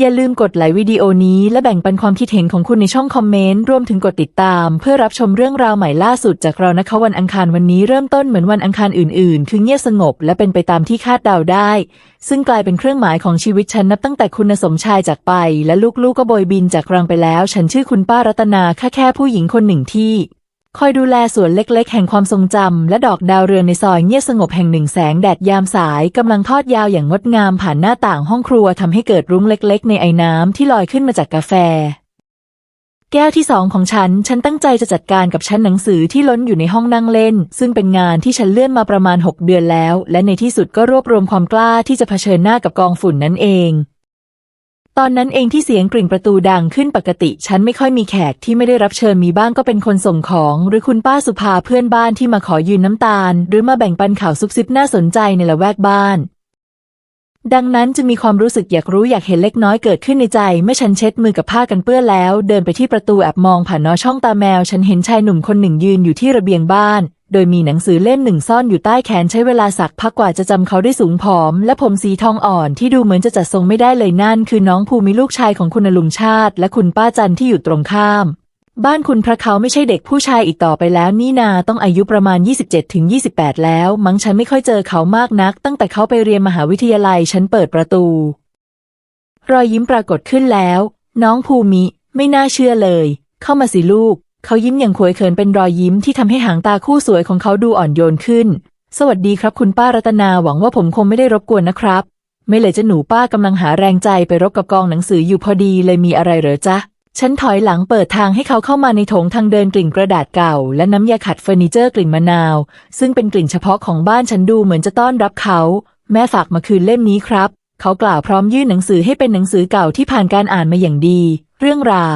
อย่าลืมกดไลค์วิดีโอนี้และแบ่งปันความคิดเห็นของคุณในช่องคอมเมนต์รวมถึงกดติดตาม เพื่อรับชมเรื่องราวใหม่ล่าสุดจากเรานะคะวันอังคารวันนี้เริ่มต้นเหมือนวันอังคารอื่นๆ คือเงียบสงบและเป็นไปตามที่คาดเดาได้ ซึ่งกลายเป็นเครื่องหมายของชีวิตฉันนับตั้งแต่คุณสมชายจากไป และลูกๆก็โบยบินจากรังไปแล้ว ฉันชื่อคุณป้ารัตนาแค่แค่ผู้หญิงคนหนึ่งที่ คอยดูแลสวนเล็กๆ แห่งความทรงจำและดอกดาวเรืองในซอยเงียบสงบแห่งหนึ่งแสงแดดยามสายกำลังทอดยาวอย่างงดงามผ่านหน้าต่างห้องครัวทำให้เกิดรุ้งเล็กๆ ในไอ้น้ำที่ลอยขึ้นมาจากกาแฟ แก้วที่สองของฉัน ฉันตั้งใจจะจัดการกับชั้นหนังสือที่ล้นอยู่ในห้องนั่งเล่น ซึ่งเป็นงานที่ฉันเลื่อนมาประมาณ 6 เดือนแล้ว และในที่สุดก็รวบรวมความกล้าที่จะเผชิญหน้ากับกองฝุ่นนั่นเอง ตอนนั้นเองที่เสียงกริ่งประตูดังขึ้นปกติ ฉันไม่ค่อยมีแขกที่ไม่ได้รับเชิญมีบ้างก็เป็นคนส่งของ หรือคุณป้าสุภาเพื่อนบ้านที่มาขอยืนน้ำตาล หรือมาแบ่งปันข่าวซุบซิบน่าสนใจในละแวกบ้าน ดังนั้นจะมีความรู้สึกอยากรู้อยากเห็นเล็กน้อยเกิดขึ้นในใจเมื่อฉันเช็ดมือกับผ้ากันเปื้อนแล้ว เดินไปที่ประตูแอบมองผ่านนอช่องตาแมว ฉันเห็นชายหนุ่มคนหนึ่งยืนอยู่ที่ระเบียงบ้าน โดยมีหนังสือเล่มหนึ่งซ่อนอยู่ใต้แขนใช้เวลาสักพักกว่าจะจำเขาได้สูงผอม และผมสีทองอ่อนที่ดูเหมือนจะจัดทรงไม่ได้เลยนั่น คือน้องภูมิลูกชายของคุณอลุงชาติ และคุณป้าจันที่อยู่ตรงข้าม บ้านคุณพระเขาไม่ใช่เด็กผู้ชายอีกต่อไปแล้ว นี่นาต้องอายุประมาณ 27ถึง28 แล้ว มั้งฉันไม่ค่อยเจอเขามากนัก ตั้งแต่เขาไปเรียนมหาวิทยาลัยฉันเปิดประตู รอยยิ้มปรากฏขึ้นแล้ว น้องภูมิ ไม่น่าเชื่อเลย เข้ามาสิลูก เขายิ้มอย่างขวยเขินเป็นรอยยิ้มที่ทำให้หางตาคู่สวยของเขาดูอ่อนโยนขึ้น สวัสดีครับคุณป้ารัตนาหวังว่าผมคงไม่ได้รบกวนนะครับ ไม่เลยจะหนูป้ากำลังหาแรงใจไปรบกับกองหนังสืออยู่พอดีเลยมีอะไรเหรอจ๊ะฉันถอยหลังเปิดทางให้เขาเข้ามาในโถงทางเดินกลิ่นกระดาษเก่า และน้ำยาขัดเฟอร์นิเจอร์กลิ่นมะนาว ซึ่งเป็นกลิ่นเฉพาะของบ้านฉันดูเหมือนจะต้อนรับเขา แม่ฝากมาคืนเล่มนี้ครับ เขากล่าวพร้อมยื่นหนังสือให้เป็นหนังสือเก่าที่ผ่านการอ่านมาอย่างดี เรื่องรา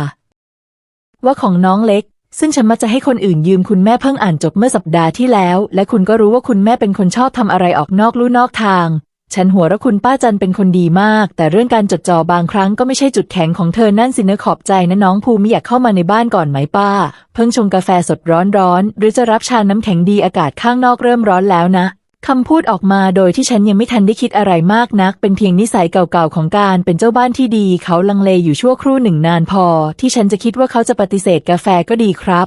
ว่าของน้องเล็ก ซึ่งฉันมักจะให้คนอื่นยืมคุณแม่เพิ่งอ่านจบเมื่อสัปดาห์ที่แล้ว และคุณก็รู้ว่าคุณแม่เป็นคนชอบทำอะไรออกนอกลู่นอกทาง ฉันหัวเราะคุณป้าจันเป็นคนดีมาก แต่เรื่องการจดจ่อบางครั้งก็ไม่ใช่จุดแข็งของเธอนั่นสินะขอบใจนะน้องภูมิอยากเข้ามาในบ้านก่อนไหมป้า เพิ่งชงกาแฟสดร้อนๆหรือจะรับชาน้ำแข็งดีอากาศข้างนอกเริ่มร้อนแล้วนะ คำพูดออกมาโดยที่ฉันยังไม่ทันได้คิดอะไรมากนัก เป็นเพียงนิสัยเก่าๆของการเป็นเจ้าบ้านที่ดี เขาลังเลอยู่ชั่วครู่หนึ่งนานพอ ที่ฉันจะคิดว่าเขาจะปฏิเสธกาแฟก็ดีครับ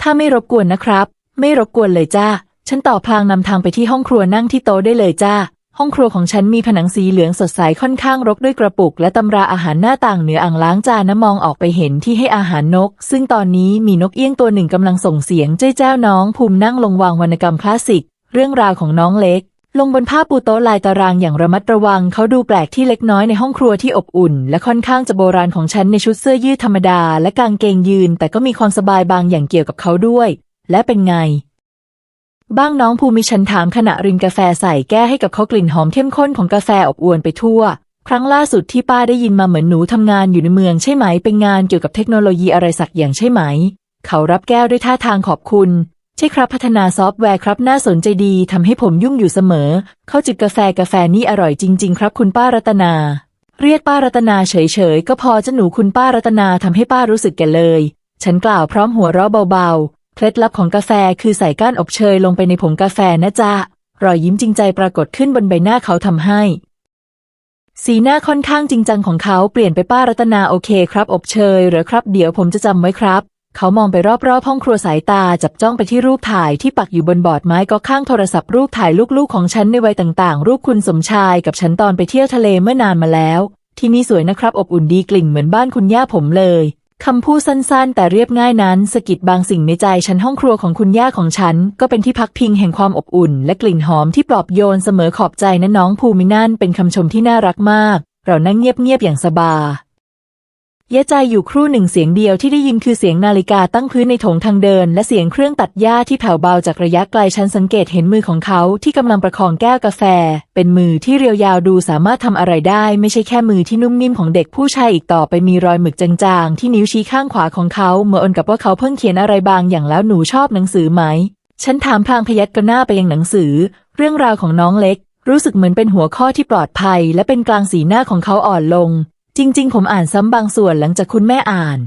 ถ้าไม่รบกวนนะครับ ไม่รบกวนเลยจ้าฉันต่อพลางนำทางไปที่ห้องครัวนั่งที่โต๊ะได้เลยจ้าห้องครัวของฉันมีผนังสีเหลืองสดใสค่อนข้างรกด้วยกระปุก และตำราอาหารหน้าต่างเหนืออ่างล้างจานนะมองออกไปเห็นที่ให้อาหารนก ซึ่งตอนนี้มีนกเอี้ยงตัวหนึ่งกำลังส่งเสียงเจ้ยแจ้วน้องภูมินั่งลงวางวรรณกรรมคลาสสิก เรื่องราวของน้องเล็ก ลงบนผ้าปูโต๊ะลายตารางอย่างระมัดระวัง เขาดูแปลกที่เล็กน้อยในห้องครัวที่อบอุ่น และค่อนข้างจะโบราณของฉันในชุดเสื้อยืดธรรมดา และกางเกงยืน แต่ก็มีความสบายบางอย่างเกี่ยวกับเขาด้วย และเป็นไง บ้างน้องภูมิฉันถามขณะรินกาแฟใส่แก้ให้กับเขากลิ่นหอมเข้มข้นของกาแฟอบอวนไปทั่ว ครั้งล่าสุดที่ป้าได้ยินมาเหมือนหนูทำงานอยู่ในเมืองใช่ไหมเป็นงานเกี่ยวกับเทคโนโลยีอะไรสักอย่างใช่ไหม เขารับแก้วด้วยท่าทางขอบคุณ ใช่ครับพัฒนาซอฟต์แวร์ครับน่าสนใจดีทำให้ผมยุ่งอยู่เสมอ เขาจิบกาแฟกาแฟนี่อร่อยจริง ๆ ครับคุณป้ารัตนา เรียกป้ารัตนาเฉยๆ ก็พอจะหนูคุณป้ารัตนาทำให้ป้ารู้สึกแก่เลย ฉันกล่าวพร้อมหัวเราะเบาๆ เคล็ดลับของกาแฟคือใส่ก้านอบเชยลงไปในผงกาแฟนะจ๊ะรอยยิ้มจริงใจปรากฏขึ้นบนใบหน้าเขาทำให้ สีหน้าค่อนข้างจริงจังของเขาเปลี่ยนไปป้ารัตนาโอเคครับ อบเชยหรือครับเดี๋ยวผมจะจำไว้ครับ เขามองไปรอบๆห้องครัวสายตาจับจ้องไปที่รูปถ่ายที่ปักอยู่บนบอร์ดไม้ก็ข้างโทรศัพท์รูปถ่ายลูกๆของฉันในวัยต่างๆ รูปคุณสมชายกับฉันตอนไปเที่ยวทะเลเมื่อนานมาแล้ว ที่นี่สวยนะครับ อบอุ่นดีกลิ่นเหมือนบ้านคุณย่าผมเลยคำพูดสั้นๆ แต่เรียบง่ายนั้นสะกิดบางสิ่งในใจฉันห้องครัวของคุณย่าของฉัน ก็เป็นที่พักพิงแห่งความอบอุ่น และกลิ่นหอมที่ปลอบโยนเสมอขอบใจนะน้องภูมินั่นเป็นคำชมที่น่ารักมาก เรานั่งเงียบๆอย่างสบาย เยะใจอยู่ครู่หนึ่งเสียงเดียวที่ได้ยินคือเสียงนาฬิกาตั้งพื้นในโถงทางเดิน และเสียงเครื่องตัดหญ้าที่แผ่วเบาจากระยะไกลฉันสังเกตเห็นมือของเขาที่กำลังประคองแก้วกาแฟ เป็นมือที่เรียวยาวดูสามารถทำอะไรได้ ไม่ใช่แค่มือที่นุ่มนิ่มของเด็กผู้ชายอีกต่อไปมีรอยหมึกจางๆ ที่นิ้วชี้ข้างขวาของเขาเมื่อนกับว่าเขาเพิ่งเขียนอะไรบางอย่างแล้วหนูชอบหนังสือไหม ฉันถามพลางพยักหน้าไปยังหนังสือ เรื่องราวของน้องเล็ก รู้สึกเหมือนเป็นหัวข้อที่ปลอดภัย และเป็นกลางสีหน้าของเขาอ่อนลง จริง ๆ ผมอ่านซ้ำบางส่วนหลังจากคุณแม่อ่าน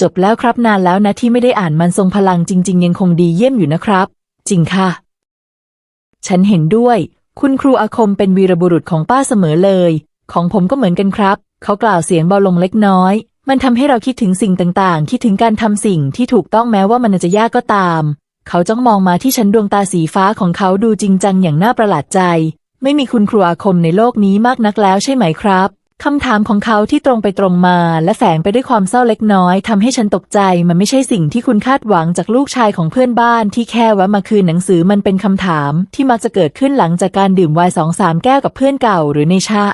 จบแล้วครับนานแล้วนะที่ไม่ได้อ่านมันทรงพลังจริง ๆ ยังคงดีเยี่ยมอยู่นะครับ จริงค่ะ ฉันเห็นด้วย คุณครูอาคมเป็นวีรบุรุษของป้าเสมอเลย ของผมก็เหมือนกันครับ เขากล่าวเสียงเบาลงเล็กน้อย มันทำให้เราคิดถึงสิ่งต่างๆ คิดถึงการทำสิ่งที่ถูกต้องแม้ว่ามันจะยากก็ตาม เขาจ้องมองมาที่ฉันดวงตาสีฟ้าของเขาดูจริงจังอย่างน่าประหลาดใจ ไม่มีคุณครูอาคมในโลกนี้มากนักแล้วใช่ไหมครับ คำถามของเขาที่ตรงไปตรงมา และแฝงไปด้วยความเศร้าเล็กน้อยทำให้ฉันตกใจ มันไม่ใช่สิ่งที่คุณคาดหวังจากลูกชายของเพื่อนบ้านที่แค่แวะมาคืนหนังสือมันเป็นคำถามที่มักจะเกิดขึ้นหลังจากการดื่มไวน์สองสามแก้วกับเพื่อนเก่าหรือในชา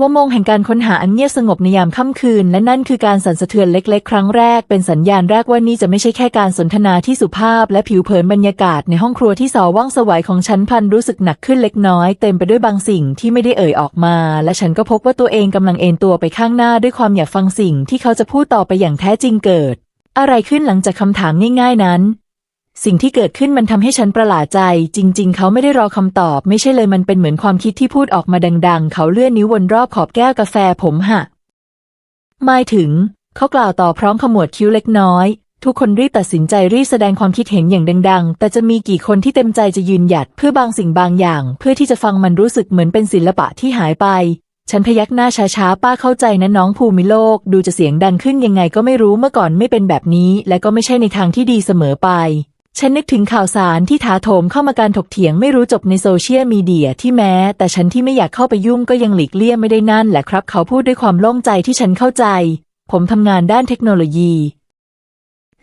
ว่าโมงแห่งการค้นหาอันเงียบสงบในยามค่ำคืน และนั่นคือการสั่นสะเทือนเล็กๆ ครั้งแรกเป็นสัญญาณแรกว่านี่จะไม่ใช่แค่การสนทนาที่สุภาพ และผิวเผินบรรยากาศในห้องครัวที่สอว่างสวัยของฉันพันรู้สึกหนักขึ้นเล็กน้อย เต็มไปด้วยบางสิ่งที่ไม่ได้เอ่ยออกมา และฉันก็พบว่าตัวเองกำลังเอนตัวไปข้างหน้าด้วยความอยากฟังสิ่งที่เขาจะพูดต่อไปอย่างแท้จริงเกิด อะไรขึ้นหลังจากคำถามง่าย ๆ นั้น สิ่งที่เกิดขึ้นมันทำให้ฉันประหลาดใจ จริง ๆ เขาไม่ได้รอคำตอบ ไม่ใช่เลยมันเป็นเหมือนความคิดที่พูดออกมาดัง ๆ เขาเลื่อนนิ้ววนรอบขอบแก้วกาแฟผมหะไม่ถึง เขากล่าวต่อพร้อมขมวดคิ้วเล็กน้อย ทุกคนรีบตัดสินใจรีบแสดงความคิดเห็นอย่างดัง ๆ แต่จะมีกี่คนที่เต็มใจจะยืนหยัดเพื่อบางสิ่งบางอย่าง เพื่อที่จะฟังมันรู้สึกเหมือนเป็นศิลปะที่หายไป ฉันพยักหน้าช้าๆป้าเข้าใจนะน้องภูมิโลก ดูจะเสียงดังขึ้นยังไงก็ไม่รู้เมื่อก่อนไม่เป็นแบบนี้ และก็ไม่ใช่ในทางที่ดีเสมอไป ฉันนึกถึงข่าวสารที่ถาโถมเข้ามาการถกเถียงไม่รู้จบในโซเชียลมีเดียที่แม้ แต่ฉันที่ไม่อยากเข้าไปยุ่งก็ยังหลีกเลี่ยงไม่ได้นั่นแหละครับ เขาพูดด้วยความโล่งใจที่ฉันเข้าใจ ผมทำงานด้านเทคโนโลยี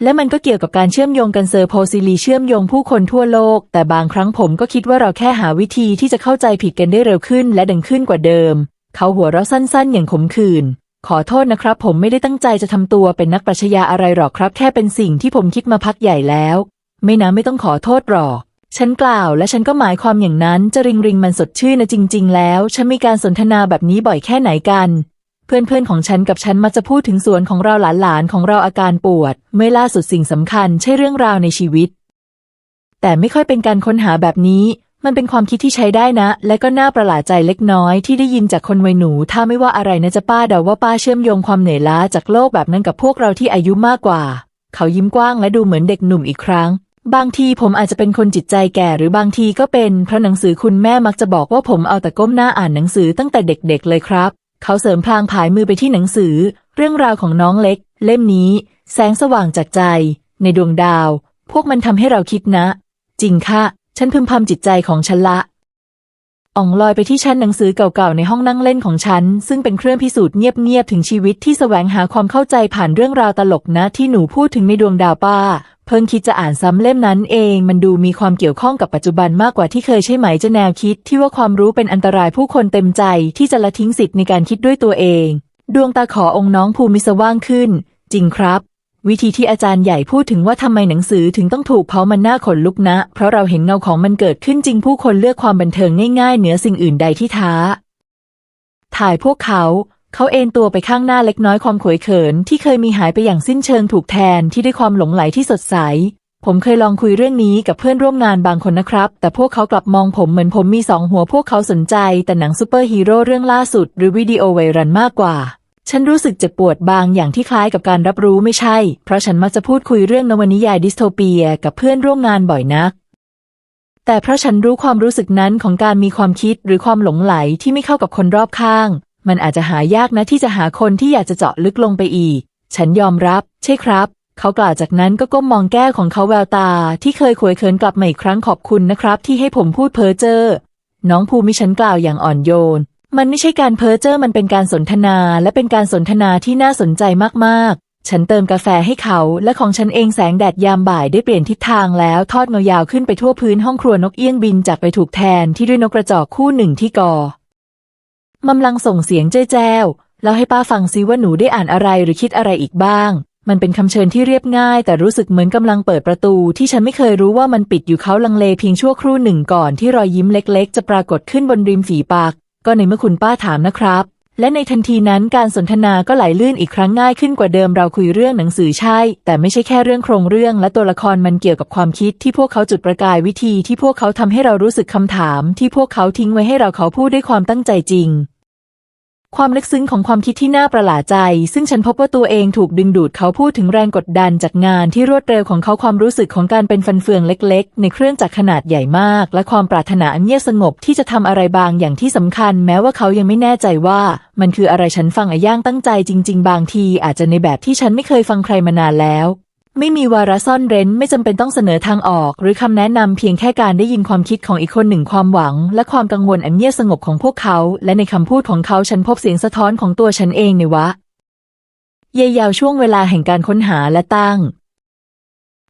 และมันก็เกี่ยวกับการเชื่อมโยงกันเซอร์โพซิลีเชื่อมโยงผู้คนทั่วโลก แต่บางครั้งผมก็คิดว่าเราแค่หาวิธีที่จะเข้าใจผิดกันได้เร็วขึ้น และดังขึ้นกว่าเดิม เขาหัวเราะสั้นๆ อย่างขมขื่นขอโทษนะครับ ผมไม่ได้ตั้งใจจะทำตัวเป็นนักปรัชญาอะไรหรอกครับ แค่เป็นสิ่งที่ผมคิดมาพักใหญ่แล้ว ไม่นะไม่ต้องขอโทษหรอก ฉันกล่าวและฉันก็หมายความอย่างนั้นจะริงริงมันสดชื่นนะจริง ๆ แล้ว ฉันมีการสนทนาแบบนี้บ่อยแค่ไหนกัน เพื่อนๆของฉันกับฉันมักจะพูดถึงสวนของเราหลานๆของเราอาการปวดเมื่อล่าสุดสิ่งสำคัญใช่เรื่องราวในชีวิต แต่ไม่ค่อยเป็นการค้นหาแบบนี้ มันเป็นความคิดที่ใช้ได้นะ และก็น่าประหลาดใจเล็กน้อยที่ได้ยินจากคนวัยหนูถ้าไม่ว่าอะไรนะจะป้าเดาว่าป้าเชื่อมโยงความเหนื่อยล้าจากโลกแบบนั้นกับพวกเราที่อายุมากกว่า เขายิ้มกว้างและดูเหมือนเด็กหนุ่มอีกครั้ง บางทีผมอาจจะเป็นคนจิตใจแก่หรือบางทีก็เป็นเพราะหนังสือคุณแม่มักจะบอกว่าผมเอาแต่ก้มหน้าอ่านหนังสือตั้งแต่เด็กๆเลยครับ เขาเสริมพลางผายมือไปที่หนังสือ เรื่องราวของน้องเล็ก เล่มนี้ แสงสว่างจากใจ ในดวงดาว พวกมันทำให้เราคิดนะ จริงค่ะ ฉันพึมพำจิตใจของฉันละอ่องลอยไปที่ชั้นหนังสือเก่าๆในห้องนั่งเล่นของฉัน ซึ่งเป็นเครื่องพิสูจน์เงียบๆถึงชีวิตที่แสวงหาความเข้าใจผ่านเรื่องราวตลกนะที่หนูพูดถึงในดวงดาวป้าเพิ่งคิดจะอ่านซ้ำเล่มนั้นเอง มันดูมีความเกี่ยวข้องกับปัจจุบันมากกว่าที่เคยใช่ไหมจะแนวคิด ที่ว่าความรู้เป็นอันตรายผู้คนเต็มใจที่จะละทิ้งสิทธิ์ในการคิดด้วยตัวเอง ดวงตาขอองค์น้องภูมิสว่างขึ้น จริงครับ วิธีที่อาจารย์ใหญ่พูดถึงว่าทำไมหนังสือถึงต้องถูกเผามันน่าขนลุกนะ เพราะเราเห็นเงาของมันเกิดขึ้นจริงผู้คนเลือกความบันเทิงง่ายๆเหนือสิ่งอื่นใดที่ท้า ถ่ายพวกเขา เขาเอนตัวไปข้างหน้าเล็กน้อยความขวยเขิน ที่เคยมีหายไปอย่างสิ้นเชิงถูกแทนที่ด้วยความหลงไหลที่สดใส ผมเคยลองคุยเรื่องนี้กับเพื่อนร่วมงานบางคนนะครับ แต่พวกเขากลับมองผมเหมือนผมมีสองหัวพวกเขาสนใจ แต่หนังซูเปอร์ฮีโร่เรื่องล่าสุด หรือวิดีโอไวรัลมากกว่า ฉันรู้สึกเจ็บปวดบางอย่างที่คล้ายกับการรับรู้ไม่ใช่ เพราะฉันมักจะพูดคุยเรื่องนวนิยายดิสโทเปีย กับเพื่อนร่วมงานบ่อยนักแต่เพราะฉันรู้ความรู้สึกนั้นของการมีความคิดหรือความหลงไหลที่ไม่เข้ากับคนรอบข้าง มันอาจจะหายากนะที่จะหาคนที่อยากจะเจาะลึกลงไปอีก ฉันยอมรับ ใช่ครับ เขากล่าวจากนั้นก็ก้มมองแก้วของเขาแววตา ที่เคยขวยเขินกลับมาอีกครั้งขอบคุณนะครับ ที่ให้ผมพูดเพ้อเจ้อ น้องภูมิฉันกล่าวอย่างอ่อนโยน มันไม่ใช่การเพ้อเจ้อมันเป็นการสนทนา และเป็นการสนทนาที่น่าสนใจมากๆ ฉันเติมกาแฟให้เขา และของฉันเองแสงแดดยามบ่ายได้เปลี่ยนทิศทางแล้วทอดเงายาวขึ้นไปทั่วพื้นห้องครัวนกเอี้ยงบินจากไปถูกแทนที่ด้วยนกกระจอกคู่หนึ่งที่กอ มัมลังส่งเสียงเจ้แจ้วแล้วให้ป้าฟังซิว่าหนูได้อ่านอะไรหรือคิดอะไรอีกบ้าง มันเป็นคำเชิญที่เรียบง่าย แต่รู้สึกเหมือนกำลังเปิดประตู ที่ฉันไม่เคยรู้ว่ามันปิดอยู่เขาลังเลเพียงชั่วครู่หนึ่งก่อนที่รอยยิ้มเล็ก ๆ จะปรากฏขึ้นบนริมฝีปาก ก็ในเมื่อคุณป้าถามนะครับ และในทันทีนั้นการสนทนาก็ไหลลื่นอีกครั้งง่ายขึ้นกว่าเดิมเราคุยเรื่องหนังสือใช่ แต่ไม่ใช่แค่เรื่องโครงเรื่อง และตัวละครมันเกี่ยวกับความคิดที่พวกเขาจุดประกายวิธีที่พวกเขาทำให้เรารู้สึกคำถาม ที่พวกเขาทิ้งไว้ให้เราเขาพูดด้วยความตั้งใจจริง ความลึกซึ้งของความคิดที่น่าประหลาดใจ ซึ่งฉันพบว่าตัวเองถูกดึงดูดเขาพูดถึงแรงกดดันจากงานที่รวดเร็วของเขาความรู้สึกของการเป็นฟันเฟืองเล็กๆ ในเครื่องจักรขนาดใหญ่มาก และความปรารถนาเงียบสงบที่จะทำอะไรบางอย่างที่สำคัญ แม้ว่าเขายังไม่แน่ใจว่า มันคืออะไรฉันฟังอาย่างตั้งใจจริง ๆ บางทีอาจจะในแบบที่ฉันไม่เคยฟังใครมานานแล้ว ไม่มีวาระซ่อนเร้นไม่จำเป็นต้องเสนอทางออก หรือคำแนะนำเพียงแค่การได้ยินความคิดของอีกคนหนึ่งความหวัง และความกังวลอันเงียบสงบของพวกเขา และในคำพูดของเขาฉันพบเสียงสะท้อนของตัวฉันเองในวะ เยยาวช่วงเวลาแห่งการค้นหาและตั้ง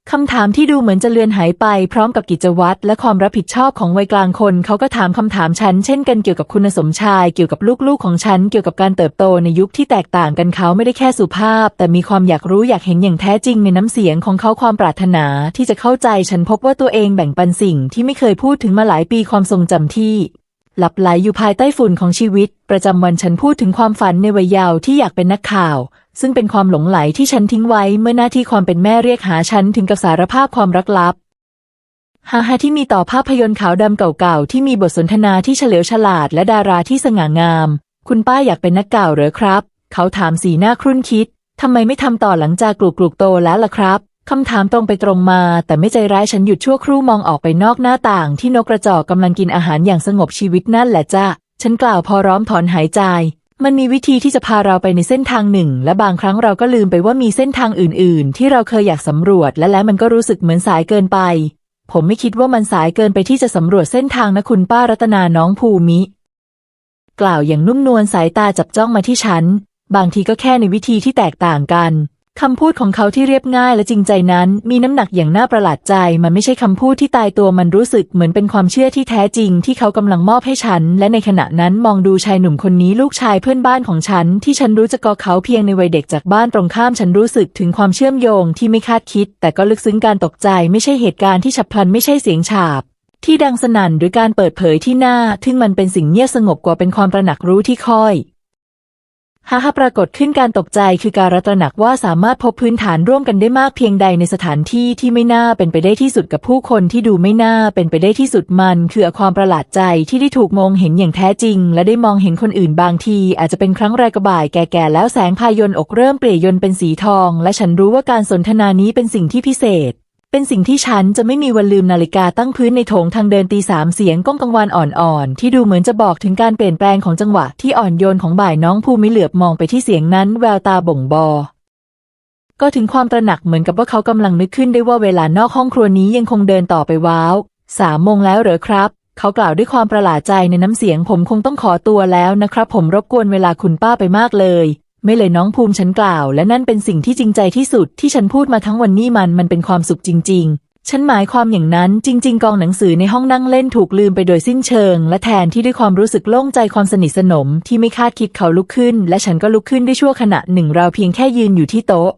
คำถามที่ดูเหมือนจะเลือนหายไปพร้อมกับกิจวัตรและความรับผิดชอบของวัยกลางคน เขาก็ถามคำถามฉันเช่นกันเกี่ยวกับคุณสมชายเกี่ยวกับลูกๆของฉันเกี่ยวกับการเติบโตในยุคที่แตกต่างกันเขาไม่ได้แค่สุภาพ แต่มีความอยากรู้อยากเห็นอย่างแท้จริงในน้ำเสียงของเขาความปรารถนาที่จะเข้าใจฉันพบว่าตัวเองแบ่งปันสิ่งที่ไม่เคยพูดถึงมาหลายปีความทรงจำที่ หลับไหลอยู่ภายใต้ฝุ่นของชีวิต ประจำวันฉันพูดถึงความฝันในวัยเยาว์ที่อยากเป็นนักข่าว ซึ่งเป็นความหลงไหลที่ฉันทิ้งไว้เมื่อหน้าที่ความเป็นแม่เรียกหาฉันถึงกับสารภาพความรักลับฮาฮาที่มีต่อภาพยนตร์ขาวดำเก่าๆที่มีบทสนทนาที่เฉลียวฉลาดและดาราที่สง่างาม คุณป้าอยากเป็นนักข่าวเหรอครับ เขาถามสีหน้าครุ่นคิดทำไมไม่ทำต่อหลังจากกลูกกลูกโตแล้วล่ะครับ คำถามตรงไปตรงมา แต่ไม่ใจร้ายฉันหยุดชั่วครู่มองออกไปนอกหน้าต่าง ที่นกกระจอกกำลังกินอาหารอย่างสงบชีวิตนั่นแหละจ้ะฉันกล่าวพอร้อมถอนหายใจ มันมีวิธีที่จะพาเราไปในเส้นทางหนึ่ง และบางครั้งเราก็ลืมไปว่ามีเส้นทางอื่น ๆ ที่เราเคยอยากสำรวจ และแล้วมันก็รู้สึกเหมือนสายเกินไป ผมไม่คิดว่ามันสายเกินไปที่จะสำรวจเส้นทางนะคุณป้ารัตนาน้องภูมิ กล่าวอย่างนุ่มนวลสายตาจับจ้องมาที่ฉัน บางทีก็แค่ในวิธีที่แตกต่างกัน คำพูดของเขาที่เรียบง่ายและจริงใจนั้น มีน้ำหนักอย่างน่าประหลาดใจ มันไม่ใช่คำพูดที่ตายตัวมันรู้สึกเหมือนเป็นความเชื่อที่แท้จริง ที่เขากำลังมอบให้ฉัน และในขณะนั้นมองดูชายหนุ่มคนนี้ลูกชายเพื่อนบ้านของฉัน ที่ฉันรู้จักกเขาเพียงในวัยเด็กจากบ้านตรงข้ามฉันรู้สึกถึงความเชื่อมโยงที่ไม่คาดคิด แต่ก็ลึกซึ้งการตกใจ ไม่ใช่เหตุการณ์ที่ฉับพลันไม่ใช่เสียงฉาบที่ดังสนั่นหรือการเปิดเผยที่หน้าทึ่งมันเป็นสิ่งเงียบสงบกว่าเป็นความประหนักรู้ที่ค่อย ฮ่าฮปรากฏขึ้นการตกใจคือการระตระหนักว่าสามารถพบพื้นฐานร่วมกันได้มากเพียงใดในสถานที่ที่ไม่น่าเป็นไปได้ที่สุดกับผู้คนที่ดูไม่น่าเป็นไปได้ที่สุดมัน คือความประหลาดใจที่ได้ถูกมองเห็นอย่างแท้จริง และได้มองเห็นคนอื่นบางที อาจจะเป็นครั้งแรกกระบ่ายแก่ๆแล้วแสงพายนอกเริ่มเปลี่ยยนเป็นสีทอง และฉันรู้ว่าการสนทนานี้เป็นสิ่งที่พิเศษ เป็นสิ่งที่ฉันจะไม่มีวันลืมนาฬิกาตั้งพื้นในโถงทางเดินตีสามเสียงก้องกังวานอ่อนๆ ที่ดูเหมือนจะบอกถึงการเปลี่ยนแปลงของจังหวะที่อ่อนโยนของบ่ายน้องภูมิเหลือบมองไปที่เสียงนั้นแววตาบ่งบอ ก็ถึงความตระหนักเหมือนกับว่าเขากำลังนึกขึ้นได้ว่าเวลานอกห้องครัวนี้ยังคงเดินต่อไปว้าวสามโมงแล้วเหรอครับ เขากล่าวด้วยความประหลาดใจในน้ำเสียงผมคงต้องขอตัวแล้วนะครับ ผมรบกวนเวลาคุณป้าไปมากเลย ไม่เลยน้องภูมิฉันกล่าว และนั่นเป็นสิ่งที่จริงใจที่สุดที่ฉันพูดมาทั้งวันนี้มันมันเป็นความสุขจริง ๆ ฉันหมายความอย่างนั้นจริง ๆ กองหนังสือในห้องนั่งเล่นถูกลืมไปโดยสิ้นเชิง และแทนที่ด้วยความรู้สึกโล่งใจความสนิทสนมที่ไม่คาดคิดเขาลุกขึ้น และฉันก็ลุกขึ้นได้ชั่วขณะหนึ่งเราเพียงแค่ยืนอยู่ที่โต๊ะ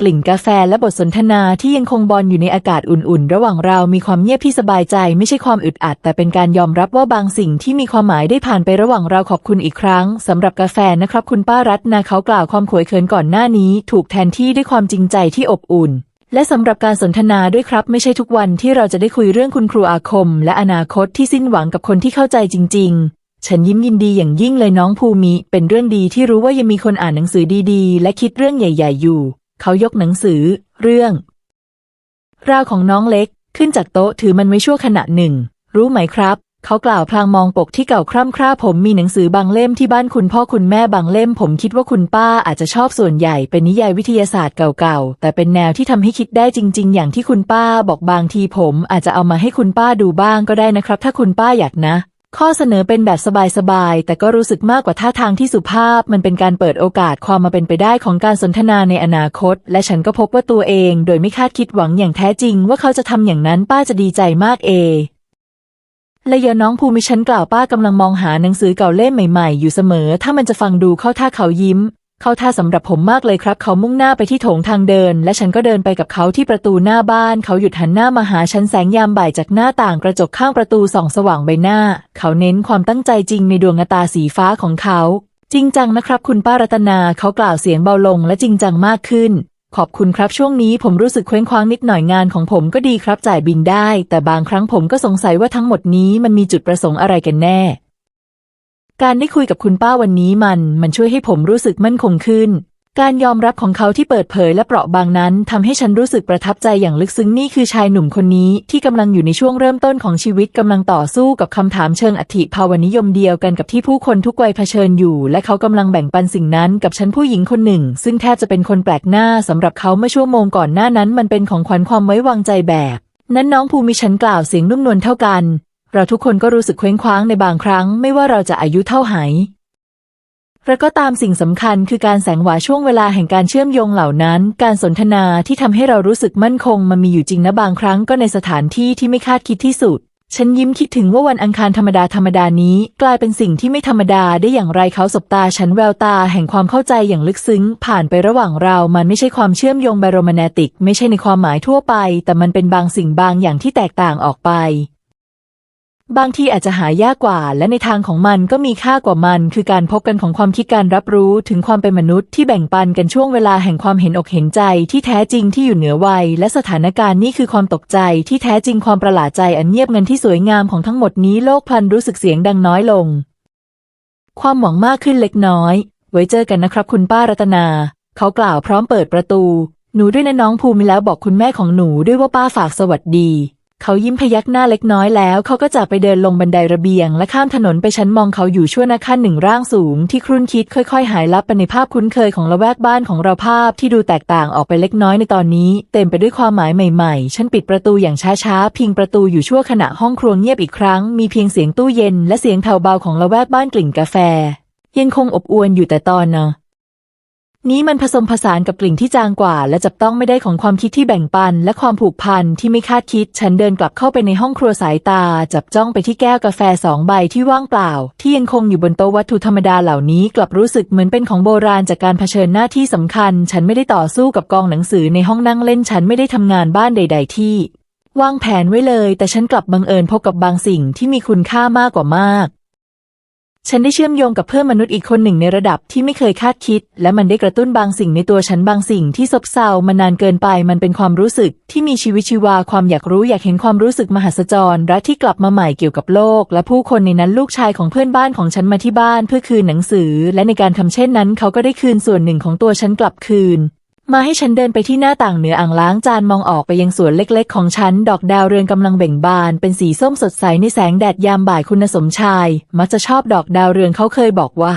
กลิ่นกาแฟและบทสนทนาที่ยังคงบอลอยู่ในอากาศอุ่นๆ ระหว่างเรามีความเงียบที่สบายใจ ไม่ใช่ความอึดอัด แต่เป็นการยอมรับว่าบางสิ่งที่มีความหมายได้ผ่านไประหว่างเราขอบคุณอีกครั้งสำหรับกาแฟนะครับ คุณป้ารัตนาเขากล่าวความขวยเขินก่อนหน้านี้ ถูกแทนที่ด้วยความจริงใจที่อบอุ่น และสำหรับการสนทนาด้วยครับ ไม่ใช่ทุกวันที่เราจะได้คุยเรื่องคุณครูอาคม และอนาคตที่สิ้นหวังกับคนที่เข้าใจจริง ๆฉันยิ้มยินดีอย่างยิ่งเลยน้องภูมิ เป็นเรื่องดีที่รู้ว่ายังมีคนอ่านหนังสือดีๆ และคิดเรื่องใหญ่ ๆ อยู่ เขายกหนังสือ เรื่อง ราวของน้องเล็กขึ้นจากโต๊ะถือมันไว้ชั่วขณะหนึ่ง รู้ไหมครับ เขากล่าวพลางมองปกที่เก่าคร่ำคร่าผมมีหนังสือบางเล่มที่บ้านคุณพ่อคุณแม่บางเล่ม ผมคิดว่าคุณป้าอาจจะชอบส่วนใหญ่เป็นนิยายวิทยาศาสตร์เก่าๆ แต่เป็นแนวที่ทำให้คิดได้จริง ๆ อย่างที่คุณป้าบอกบางทีผมอาจจะเอามาให้คุณป้าดูบ้างก็ได้นะครับ ถ้าคุณป้าอยากนะ ข้อเสนอเป็นแบบสบายๆ แต่ก็รู้สึกมากกว่าท่าทางที่สุภาพ มันเป็นการเปิดโอกาสความมาเป็นไปได้ของการสนทนาในอนาคต และฉันก็พบว่าตัวเอง โดยไม่คาดคิดหวังอย่างแท้จริง ว่าเขาจะทำอย่างนั้นป้าจะดีใจมากเอและยอน้องภูมิฉันกล่าวป้ากำลังมองหาหนังสือเก่าเล่มใหม่ๆ อยู่เสมอ ถ้ามันจะฟังดูเข้าท่าเขายิ้ม เข้าท่าสำหรับผมมากเลยครับ เขามุ่งหน้าไปที่โถงทางเดิน และฉันก็เดินไปกับเขาที่ประตูหน้าบ้าน เขาหยุดหันหน้ามาหาฉันแสงยามบ่ายจากหน้าต่างกระจกข้างประตูส่องสว่างใบหน้า เขาเน้นความตั้งใจจริงในดวงตาสีฟ้าของเขา จริงจังนะครับ คุณป้ารัตนาเขากล่าวเสียงเบาลงและจริงจังมากขึ้น ขอบคุณครับช่วงนี้ผมรู้สึกเคว้งคว้างนิดหน่อยงานของผมก็ดีครับจ่ายบินได้ แต่บางครั้งผมก็สงสัยว่าทั้งหมดนี้มันมีจุดประสงค์อะไรกันแน่ การได้คุยกับคุณป้าวันนี้มัน มันช่วยให้ผมรู้สึกมั่นคงขึ้น การยอมรับของเขาที่เปิดเผยและเปราะบางนั้นทำให้ฉันรู้สึกประทับใจอย่างลึกซึ้งนี่คือชายหนุ่มคนนี้ที่กำลังอยู่ในช่วงเริ่มต้นของชีวิตกำลังต่อสู้กับคำถามเชิงอธิภาวนิยมเดียวกันกับที่ผู้คนทุกวัยเผชิญอยู่ และเขากำลังแบ่งปันสิ่งนั้นกับฉันผู้หญิงคนหนึ่ง ซึ่งแทบจะเป็นคนแปลกหน้าสำหรับเขาเมื่อชั่วโมงก่อนหน้านั้น มันเป็นของขวัญความไว้วางใจแบบ นั้นน้องภูมิฉันกล่าวเสียงนุ่มนวลเท่ากัน เราทุกคนก็รู้สึกเคว้งคว้างในบางครั้ง ไม่ว่าเราจะอายุเท่าไหร่และก็ตามสิ่งสำคัญคือการแสงหวาช่วงเวลาแห่งการเชื่อมโยงเหล่านั้น การสนทนาที่ทำให้เรารู้สึกมั่นคง มันมีอยู่จริงนะบางครั้งก็ในสถานที่ที่ไม่คาดคิดที่สุด ฉันยิ้มคิดถึงว่าวันอังคารธรรมดาธรรมดานี้ กลายเป็นสิ่งที่ไม่ธรรมดาได้อย่างไรเขาสบตาฉันแววตาแห่งความเข้าใจอย่างลึกซึ้ง ผ่านไประหว่างเรา มันไม่ใช่ความเชื่อมโยงไบโรแมนติก ไม่ใช่ในความหมายทั่วไป แต่มันเป็นบางสิ่งบางอย่างที่แตกต่างออกไป บางทีอาจจะหายากกว่า และในทางของมันก็มีค่ากว่ามัน คือการพบกันของความคิดการรับรู้ถึงความเป็นมนุษย์ที่แบ่งปันกันช่วงเวลาแห่งความเห็นอกเห็นใจที่แท้จริงที่อยู่เหนือวัย และสถานการณ์นี่คือความตกใจที่แท้จริงความประหลาดใจอันเงียบเงันที่สวยงามของทั้งหมดนี้โลกพันรู้สึกเสียงดังน้อยลง ความหวังมากขึ้นเล็กน้อย ไว้เจอกันนะครับคุณป้ารัตนา เขากล่าวพร้อมเปิดประตู หนูด้วยนะน้องภูมิแล้วบอกคุณแม่ของหนูด้วยว่าป้าฝากสวัสดี เขายิ้มพยักหน้าเล็กน้อยแล้ว เขาก็จากไปเดินลงบันไดระเบียง และข้ามถนนไปชั้นมองเขาอยู่ชั่วนาขั้นหนึ่งร่างสูง ที่ครุ่นคิดค่อยๆ หายลับไปในภาพคุ้นเคยของละแวกบ้านของเราภาพที่ดูแตกต่างออกไปเล็กน้อยในตอนนี้ เต็มไปด้วยความหมายใหม่ๆ ฉันปิดประตูอย่างช้าๆ พิงประตูอยู่ชั่วขณะห้องครัวเงียบอีกครั้ง มีเพียงเสียงตู้เย็น และเสียงแผ่วเบาของละแวกบ้านกลิ่นกาแฟ ยังคงอบอวลอยู่แต่ตอนเนาะ นี้มันผสมผสานกับกลิ่นที่จางกว่า และจับต้องไม่ได้ของความคิดที่แบ่งปัน และความผูกพันที่ไม่คาดคิด ฉันเดินกลับเข้าไปในห้องครัวสายตา จับจ้องไปที่แก้วกาแฟสองใบที่ว่างเปล่า ที่ยังคงอยู่บนโต๊ะวัตถุธรรมดาเหล่านี้ กลับรู้สึกเหมือนเป็นของโบราณจากการเผชิญหน้าที่สำคัญ ฉันไม่ได้ต่อสู้กับกองหนังสือในห้องนั่งเล่น ฉันไม่ได้ทำงานบ้านใด ๆ ที่วางแผนไว้เลย แต่ฉันกลับบังเอิญพบกับบางสิ่งที่มีคุณค่ามากกว่ามาก ฉันได้เชื่อมโยงกับเพื่อนมนุษย์อีกคนหนึ่งในระดับที่ไม่เคยคาดคิด และมันได้กระตุ้นบางสิ่งในตัวฉันบางสิ่งที่ซบเซามานานเกินไป มันเป็นความรู้สึกที่มีชีวิตชีวาความอยากรู้อยากเห็นความรู้สึกมหัศจรรย์และที่กลับมาใหม่เกี่ยวกับโลก และผู้คนในนั้นลูกชายของเพื่อนบ้านของฉันมาที่บ้านเพื่อคืนหนังสือ และในการทำเช่นนั้น เขาก็ได้คืนส่วนหนึ่งของตัวฉันกลับคืน มาให้ฉันเดินไปที่หน้าต่างเหนืออ่างล้างจานมองออกไปยังสวนเล็กๆ ของฉัน ดอกดาวเรืองกำลังเบ่งบาน เป็นสีส้มสดใสในแสงแดดยามบ่ายคุณสมชาย มักจะชอบดอกดาวเรืองเขาเคยบอกว่า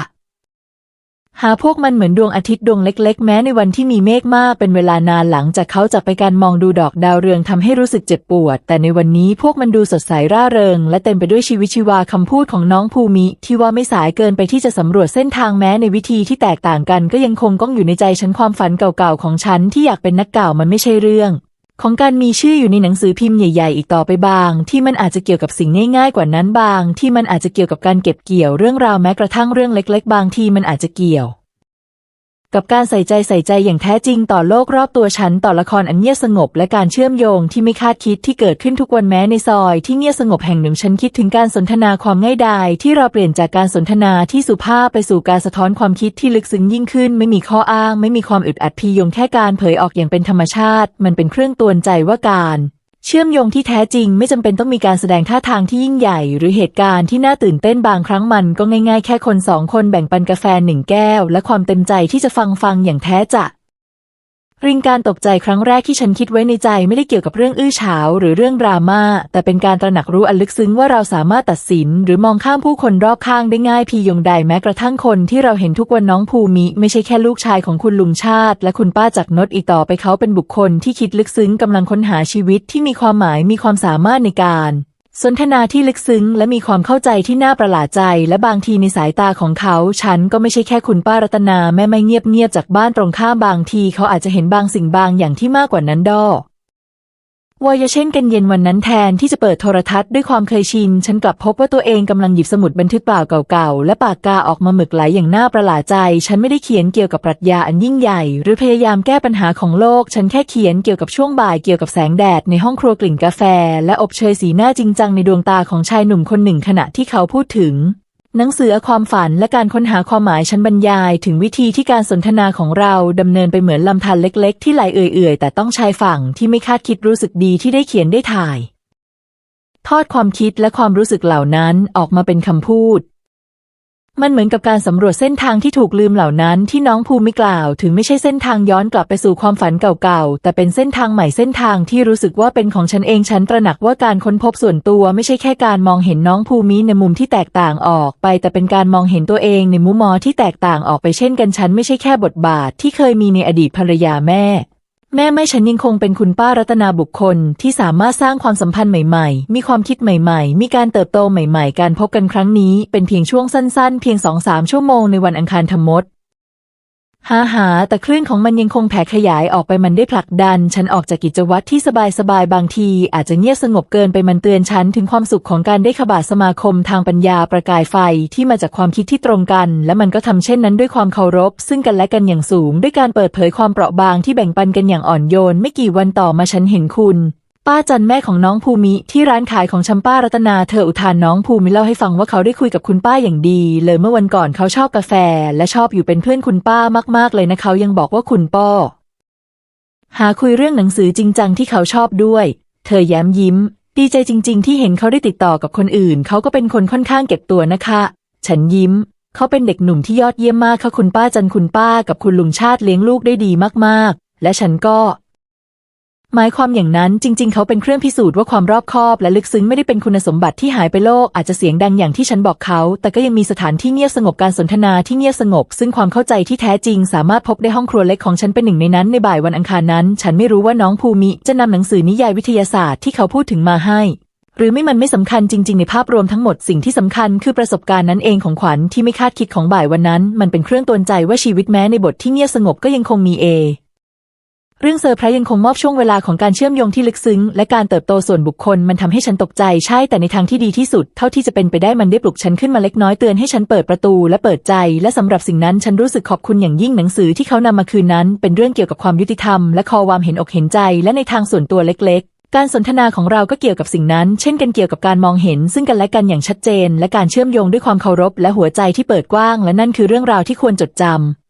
หาพวกมันเหมือนดวงอาทิตย์ดวงเล็ก ๆ แม้ในวันที่มีเมฆมากเป็นเวลานานหลังจากเขาจากไปการมองดูดอกดาวเรืองทำให้รู้สึกเจ็บปวด แต่ในวันนี้พวกมันดูสดใสร่าเริง และเต็มไปด้วยชีวิตชีวาคำพูดของน้องภูมิ ที่ว่าไม่สายเกินไปที่จะสำรวจเส้นทางแม้ในวิธีที่แตกต่างกัน ก็ยังคงก้องอยู่ในใจฉันความฝันเก่าๆของฉันที่อยากเป็นนักกล่าวมันไม่ใช่เรื่อง ของการมีชื่ออยู่ในหนังสือพิมพ์ใหญ่ ๆ อีกต่อไปบาง ที่มันอาจจะเกี่ยวกับสิ่งง่ายๆกว่านั้นบาง ที่มันอาจจะเกี่ยวกับการเก็บเกี่ยวเรื่องราวแม้กระทั่งเรื่องเล็ก ๆ บางที่มันอาจจะเกี่ยว กับการใส่ใจใส่ใจอย่างแท้จริงต่อโลกรอบตัวฉันต่อละครอันเงียบสงบและการเชื่อมโยงที่ไม่คาดคิดที่เกิดขึ้นทุกวันแม้ในซอยที่เงียบสงบแห่งหนึ่งฉันคิดถึงการสนทนาความง่ายดายที่เราเปลี่ยนจากการสนทนาที่สุภาพไปสู่การสะท้อนความคิดที่ลึกซึ้งยิ่งขึ้น ไม่มีข้ออ้าง ไม่มีความอึดอัดพียงแค่การเผยออกอย่างเป็นธรรมชาติ มันเป็นเครื่องตวนใจว่าการ เชื่อมโยงที่แท้จริงไม่จำเป็นต้องมีการแสดงท่าทางที่ยิ่งใหญ่หรือเหตุการณ์ที่น่าตื่นเต้นบางครั้งมันก็ง่ายๆ แค่คนสองคนแบ่งปันกาแฟหนึ่งแก้ว และความเต็มใจที่จะฟังฟังอย่างแท้จะ ริงการตกใจครั้งแรกที่ฉันคิดไว้ในใจไม่ได้เกี่ยวกับเรื่องอื้อฉาวหรือเรื่องดราม่าแต่เป็นการตระหนักรู้อันลึกซึ้งว่าเราสามารถตัดสิน หรือมองข้ามผู้คนรอบข้างได้ง่ายพียงใดแม้กระทั่งคนที่เราเห็นทุกวันน้องภูมิ ไม่ใช่แค่ลูกชายของคุณลุงชาติ และคุณป้าจักรนดอีกต่อไปเขาเป็นบุคคลที่คิดลึกซึ้งกำลังค้นหาชีวิตที่มีความหมายมีความสามารถในการ สนทนาที่ลึกซึ้งและมีความเข้าใจที่น่าประหลาดใจ และบางทีในสายตาของเขา ฉันก็ไม่ใช่แค่คุณป้ารัตนาแม่ไม่เงียบเงียบๆจากบ้านตรงข้ามบางที เขาอาจจะเห็นบางสิ่งบางอย่างที่มากกว่านั้นดอ วายเช่นกันเย็นวันนั้นแทนที่จะเปิดโทรทัศน์ด้วยความเคยชิน ฉันกลับพบว่าตัวเองกำลังหยิบสมุดบันทึกเปล่าเก่าๆ และปากกาออกมาหมึกไหลอย่างน่าประหลาดใจ ฉันไม่ได้เขียนเกี่ยวกับปรัชญาอันยิ่งใหญ่ หรือพยายามแก้ปัญหาของโลก ฉันแค่เขียนเกี่ยวกับช่วงบ่ายเกี่ยวกับแสงแดดในห้องครัวกลิ่นกาแฟ และอบเชยสีหน้าจริงจังในดวงตาของชายหนุ่มคนหนึ่งขณะที่เขาพูดถึง หนังสือความฝันและการค้นหาความหมายฉันบรรยาย ถึงวิธีที่การสนทนาของเราดำเนินไปเหมือนลำธารเล็ก ๆ ที่ไหลเอื่อยๆ แต่ต้องชายฝั่งที่ไม่คาดคิดรู้สึกดีที่ได้เขียนได้ถ่าย ทอดความคิดและความรู้สึกเหล่านั้นออกมาเป็นคำพูด มันเหมือนกับการสำรวจเส้นทางที่ถูกลืมเหล่านั้นที่น้องภูมิกล่าว ถึงไม่ใช่เส้นทางย้อนกลับไปสู่ความฝันเก่าๆ แต่เป็นเส้นทางใหม่เส้นทางที่รู้สึกว่าเป็นของฉันเองฉันตระหนักว่าการค้นพบส่วนตัวไม่ใช่แค่การมองเห็นน้องภูมิในมุมที่แตกต่างออกไป แต่เป็นการมองเห็นตัวเองในมุมมองที่แตกต่างออกไปเช่นกันฉันไม่ใช่แค่บทบาทที่เคยมีในอดีตภรรยาแม่ แม่ไม่ฉันยังคงเป็นคุณป้ารัตนาบุคคลที่สามารถสร้างความสัมพันธ์ใหม่ๆ มีความคิดใหม่ๆ มีการเติบโตใหม่ๆ การพบกันครั้งนี้เป็นเพียงช่วงสั้นๆ เพียงสองสามชั่วโมงในวันอังคารธรรมด หาหาแต่คลื่นของมันยังคงแผ่ขยายออกไปมันได้ผลักดัน ฉันออกจากกิจวัตรที่สบายๆบางที อาจจะเงียบสงบเกินไปมันเตือนฉันถึงความสุขของการได้ขบาสมาคมทางปัญญาประกายไฟที่มาจากความคิดที่ตรงกัน และมันก็ทำเช่นนั้นด้วยความเคารพ ซึ่งกันและกันอย่างสูง ด้วยการเปิดเผยความเปราะบางที่แบ่งปันกันอย่างอ่อนโยน ไม่กี่วันต่อมาฉันเห็นคุณ ป้าจันแม่ของน้องภูมิที่ร้านขายของชำป้ารัตนาเธออุทานน้องภูมิเล่าให้ฟังว่าเขาได้คุยกับคุณป้าอย่างดี เลยเมื่อวันก่อนเขาชอบกาแฟ และชอบอยู่เป็นเพื่อนคุณป้ามาก ๆ เลยนะเขายังบอกว่าคุณป้อ หาคุยเรื่องหนังสือจริงจังที่เขาชอบด้วย เธอแย้มยิ้ม ดีใจจริง ๆ ที่เห็นเขาได้ติดต่อกับคนอื่น เขาก็เป็นคนค่อนข้างเก็บตัวนะคะ ฉันยิ้ม เขาเป็นเด็กหนุ่มที่ยอดเยี่ยมมากค่ะคุณป้าจันคุณป้ากับคุณลุงชาติเลี้ยงลูกได้ดีมากๆ และฉันก็ หมายความอย่างนั้นจริง ๆ เขาเป็นเครื่องพิสูจน์ว่าความรอบคอบ และลึกซึ้งไม่ได้เป็นคุณสมบัติที่หายไปโลกอาจจะเสียงดังอย่างที่ฉันบอกเขา แต่ก็ยังมีสถานที่เงียบสงบการสนทนาที่เงียบสงบ ซึ่งความเข้าใจที่แท้จริง สามารถพบได้ห้องครัวเล็กของฉันเป็นหนึ่งในนั้นในบ่ายวันอังคารนั้น ฉันไม่รู้ว่าน้องภูมิจะนำหนังสือนิยายวิทยาศาสตร์ที่เขาพูดถึงมาให้หรือไม่มันไม่สำคัญจริง ๆ ในภาพรวมทั้งหมดสิ่งที่สำคัญคือประสบการณ์นั้นเองของขวัญที่ไม่คาดคิดของบ่ายวันนั้น มันเป็นเครื่องตือนใจว่าชีวิตแม้ในบทที่เงียบสงบก็ยังคงมีเอ เรื่องเซอร์ไพรส์ยังคงมอบช่วงเวลาของการเชื่อมโยงที่ลึกซึ้ง และการเติบโตส่วนบุคคลมันทำให้ฉันตกใจใช่แต่ในทางที่ดีที่สุด เท่าที่จะเป็นไปได้มันได้ปลุกฉันขึ้นมาเล็กน้อยเตือนให้ฉันเปิดประตูและเปิดใจ และสำหรับสิ่งนั้นฉันรู้สึกขอบคุณอย่างยิ่งหนังสือที่เขานำมาคืนนั้น เป็นเรื่องเกี่ยวกับความยุติธรรมและคอความเห็นอกเห็นใจ และในทางส่วนตัวเล็กๆการสนทนาของเราก็เกี่ยวกับสิ่งนั้น เช่นกันเกี่ยวกับการมองเห็น ซึ่งกันและกันอย่างชัดเจน และการเชื่อมโยงด้วยความเคารพ และหัวใจที่เปิดกว้าง และนั่นคือเรื่องราวที่ควรจดจำ